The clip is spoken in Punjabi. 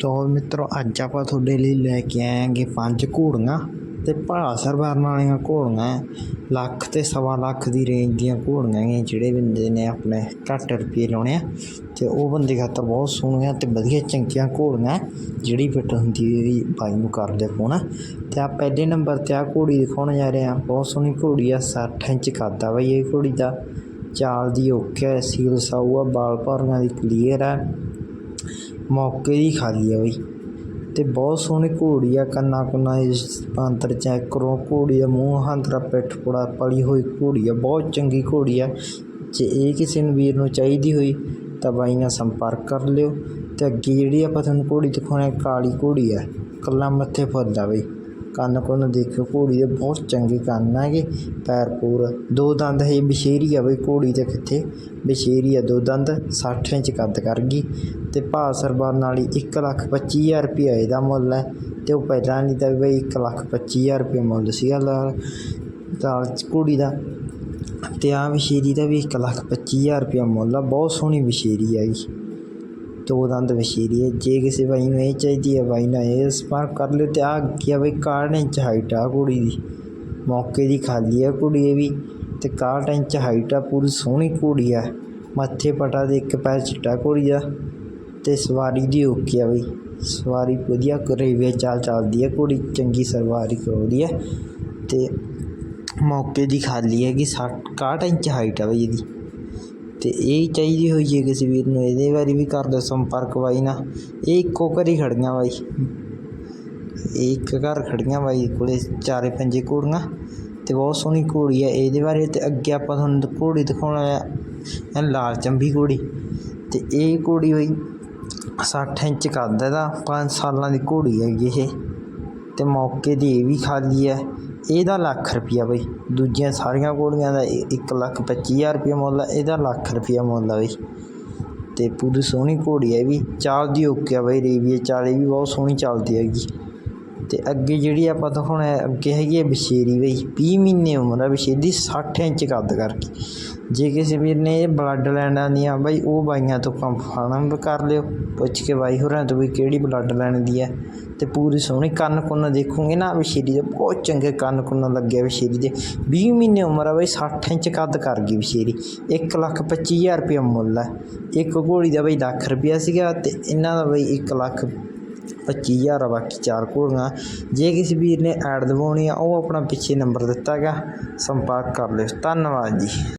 ਤੋ ਮਿੱਤਰੋ, ਅੱਜ ਆਪਾਂ ਤੁਹਾਡੇ ਲਈ ਲੈ ਕੇ ਆਏਗੇ ਪੰਜ ਘੋੜੀਆਂ ਤੇ ਭਾਸਰ ਵਰਨ ਵਾਲੀਆਂ ਘੋੜੀਆਂ ਲੱਖ ਤੇ ਸਵਾ ਲੱਖ ਦੀ ਰੇਂਜ ਦੀਆਂ ਘੋੜੀਆਂ ਹੈਗੀਆਂ ਜਿਹੜੇ ਬੰਦੇ ਨੇ ਆਪਣੇ ਘੱਟ ਰੁਪਏ ਲਾਉਣੇ ਆ। ਤੇ ਉਹ ਬੰਦੇ ਖਾਤਰ ਬਹੁਤ ਸੋਹਣੀਆਂ ਤੇ ਵਧੀਆ ਚੰਗੀਆਂ ਘੋੜੀਆਂ ਜਿਹੜੀ ਫਿੱਟ ਹੁੰਦੀ ਹੈ ਬਾਈ ਨੂੰ ਕਰ ਲਿਆ ਫੋਨ ਤੇ ਆ ਪਹਿਲੇ ਨੰਬਰ ਤੇ ਆ ਘੋੜੀ ਦਿਖਾਉਣ ਜਾ ਰਹੇ ਆ ਬਹੁਤ ਸੋਹਣੀ ਘੋੜੀ ਆ 60 ਇੰਚ ਕੱਦ ਆ ਬਈ ਇਹ ਘੋੜੀ ਦਾ। ਚਾਲ ਦੀ ਓਕੇ ਹੈ ਸੀਲ ਸਾਊ ਆ ਬਾਲ ਭਰੀਆਂ ਦੀ ਕਲੀਅਰ ਆ ਮੌਕੇ ਦੀ ਖਾਲੀ ਆ ਬਈ। ਤੇ ਬਹੁਤ ਸੋਹਣੀ ਘੋੜੀ ਆ ਕੰਨਾ ਕੁੰਨਾ ਇਸ ਅੰਤਰ ਚੈੱਕ ਕਰੋ ਘੋੜੀ ਦਾ ਮੂੰਹ ਹੰਦਰਾ ਪਿੱਠ ਪੁੜਾ, ਪਲੀ ਹੋਈ ਘੋੜੀ ਆ ਬਹੁਤ ਚੰਗੀ ਘੋੜੀ ਆ ਜੇ ਇਹ ਕਿਸੇ ਨੂੰ ਵੀਰ ਨੂੰ ਚਾਹੀਦੀ ਹੋਈ, ਤਾਂ ਬਾਈ ਨਾਲ ਸੰਪਰਕ ਕਰ ਲਿਓ। ਤੇ ਅੱਗੇ ਜਿਹੜੀ ਆਪਾਂ ਤੁਹਾਨੂੰ ਘੋੜੀ ਦਿਖਾਉਣੀ ਕਾਲੀ ਘੋੜੀ ਆ, ਕੱਲਾ ਮੱਥੇ ਫੁੱਲ ਆ ਬਈ। ਕੰਨ ਕੁੰਨ ਦੇਖਿਓ, ਘੋੜੀ ਦੇ ਬਹੁਤ ਚੰਗੇ ਕੰਨ ਹੈਗੇ, ਪੈਰ ਪੂਰ। ਦੋ ਦੰਦ ਹੈ ਬਸ਼ੇਰੀ ਆ ਬਈ ਘੋੜੀ ਦੇ ਕਿੱਥੇ? ਬਸ਼ੇਰੀ ਆ ਦੋ ਦੰਦ 60 ਇੰਚ ਕੱਦ ਕਰ ਗਈ। ਤੇ ਭਾਅ ਸਰਬਾਨ ਵਾਲੀ ਇੱਕ ਲੱਖ ਪੱਚੀ ਹਜ਼ਾਰ ਰੁਪਇਆ ਇਹਦਾ ਮੁੱਲ ਹੈ। ਤੇ ਉਹ ਪਹਿਲਾਂ ਨਹੀਂ ਤਾਂ ਵੀ ਬਈ ਇੱਕ ਲੱਖ ਪੱਚੀ ਹਜ਼ਾਰ ਰੁਪਇਆ ਮੁੱਲ ਸੀਗਾ ਲਾਲ ਲਾਲ ਘੋੜੀ ਦਾ। ਤੇ ਆ ਬਸ਼ੇਰੀ ਦਾ ਵੀ ਇੱਕ ਲੱਖ ਪੱਚੀ ਹਜ਼ਾਰ ਰੁਪਇਆ ਮੁੱਲ ਆ, ਬਹੁਤ ਸੋਹਣੀ ਬਸ਼ੇਰੀ ਹੈਗੀ ਜੀ ਦੰਦ ਵਸ਼ੀਰੀ ਹੈ। ਜੇ ਕਿਸੇ ਬਾਈ ਨੂੰ ਇਹ ਚਾਹੀਦੀ ਹੈ ਬਾਈ ਨਾਲ ਇਹ ਸੰਪਰਕ ਕਰ ਲਿਓ ਤੇ ਆ ਕੀ ਆ ਬਈ 61 ਇੰਚ ਹਾਈਟ ਆ ਕੁੜੀ ਦੀ। ਮੌਕੇ ਦੀ ਖਾਲੀ ਆ ਕੁੜੀ ਇਹ ਵੀ। ਤੇ 61 ਇੰਚ ਹਾਈਟ ਆ, ਪੂਰੀ ਸੋਹਣੀ ਕੁੜੀ ਆ। ਮੱਥੇ ਪਟਾ ਦੇ, ਇੱਕ ਪੈਰ ਚਿੱਟਾ ਕੁੜੀ ਆ ਤੇ ਸਵਾਰੀ ਦੀ ਓਕੇ ਆ ਬਈ। ਸਵਾਰੀ ਵਧੀਆ ਕਰੇਵੇ ਚਾਲ ਚੱਲਦੀ ਆ ਕੁੜੀ, ਚੰਗੀ ਸਵਾਰੀ ਕਰਦੀ ਹੈ ਤੇ ਮੌਕੇ ਦੀ ਖਾਲੀ ਹੈਗੀ 60 61 ਇੰਚ ਹਾਈਟ ਆ ਬਈ ਇਹਦੀ। ਅਤੇ ਇਹ ਚਾਹੀਦੀ ਹੋਈ ਹੈ ਕਿਸੇ ਵੀਰ ਨੂੰ, ਇਹਦੇ ਬਾਰੇ ਵੀ ਕਰ ਦਿਓ ਸੰਪਰਕ ਬਾਈ ਨਾਲ ਇਹ ਇੱਕੋ ਘਰ ਹੀ ਖੜੀਆਂ ਬਾਈ। ਇਹ ਇੱਕ ਘਰ ਖੜੀਆਂ ਬਾਈ ਕੋਲੇ, ਚਾਰੇ ਪੰਜੇ ਘੋੜੀਆਂ ਅਤੇ ਬਹੁਤ ਸੋਹਣੀ ਘੋੜੀ ਹੈ ਇਹਦੇ ਬਾਰੇ ਅਤੇ ਅੱਗੇ ਆਪਾਂ ਤੁਹਾਨੂੰ ਘੋੜੀ ਦਿਖਾਉਣਾ ਹੈ ਲਾਲ ਚੰਬੀ ਘੋੜੀ। ਅਤੇ ਇਹ ਘੋੜੀ ਹੋਈ ਸੱਠ ਇੰਚ ਕੱਦ ਇਹਦਾ। 5 ਸਾਲਾਂ ਦੀ ਘੋੜੀ ਹੈਗੀ ਇਹ। ਅਤੇ ਮੌਕੇ ਦੀ ਇਹ ਵੀ ਖਾਲੀ ਹੈ ਇਹਦਾ ਲੱਖ ਰੁਪਿਆ ਬਈ। ਦੂਜੀਆਂ ਸਾਰੀਆਂ ਘੋੜੀਆਂ ਦਾ ਇੱਕ ਲੱਖ 25 ਹਜ਼ਾਰ ਰੁਪਇਆ ਮੁੱਲ ਹੈ ਇਹਦਾ ਲੱਖ ਰੁਪਇਆ ਮੁੱਲ ਹੈ ਬਈ। ਤੇ ਪੂਰੀ ਸੋਹਣੀ ਘੋੜੀ ਹੈ ਇਹ ਵੀ। ਚਾਲ ਦੀ ਓਕੇ ਆ ਬਈ, ਰੇਵੀਏ ਚਾਲ ਵੀ ਬਹੁਤ ਸੋਹਣੀ ਚੱਲਦੀ ਹੈਗੀ। ਅਤੇ ਅੱਗੇ ਜਿਹੜੀ ਆਪਾਂ ਦਿਖਾਉਣਾ ਹੈ ਅੱਗੇ ਹੈਗੀ ਹੈ ਬਸ਼ੇਰੀ ਬਈ, ਵੀਹ ਮਹੀਨੇ ਉਮਰ ਆ ਬਸ਼ੇਰੀ ਦੀ 60 ਇੰਚ ਕੱਦ ਕਰਕੇ। ਜੇ ਕਿਸੇ ਵੀਰ ਨੇ ਇਹ ਬਲੱਡ ਲਾਈਨ ਆਉਂਦੀਆਂ ਬਾਈ, ਉਹ ਬਾਈਆਂ ਤੋਂ ਕੰਫਰਮ ਕਰ ਲਿਓ। ਪੁੱਛ ਕੇ ਬਾਈ ਹੋਰਾਂ ਤੋਂ ਵੀ ਕਿਹੜੀ ਬਲੱਡ ਲੈਣ ਦੀ ਹੈ। ਅਤੇ ਪੂਰੀ ਸੋਹਣੀ ਕੰਨ ਕੁੰਨ ਦੇਖੋਗੇ ਨਾ ਬਸ਼ੇਰੀ ਦੇ, ਬਹੁਤ ਚੰਗੇ ਕੰਨ ਕੁੰਨ ਲੱਗੇ ਬਸ਼ੇਰੀ ਦੇ। ਵੀਹ ਮਹੀਨੇ ਉਮਰ ਆ ਬਾਈ, ਸੱਠ ਇੰਚ ਕੱਦ ਕਰ ਗਈ ਬਸ਼ੇਰੀ। 1 ਲੱਖ 25 ਹਜ਼ਾਰ ਰੁਪਇਆ ਮੁੱਲ ਹੈ ਇੱਕ ਘੋੜੀ ਦਾ ਬਾਈ ਲੱਖ ਰੁਪਇਆ ਸੀਗਾ ਅਤੇ ਇਹਨਾਂ ਦਾ ਬਾਈ ਇੱਕ ਲੱਖ ਪੱਚੀ ਹਜ਼ਾਰ ਆ, ਬਾਕੀ ਚਾਰ ਘੋੜੀਆਂ। ਜੇ ਕਿਸੇ ਵੀਰ ਨੇ ਐਡ ਦਵਾਉਣੀ ਆ, ਉਹ ਆਪਣਾ ਪਿੱਛੇ ਨੰਬਰ ਦਿੱਤਾ ਹੈਗਾ। ਸੰਪਰਕ ਕਰ ਲਿਓ। ਧੰਨਵਾਦ ਜੀ।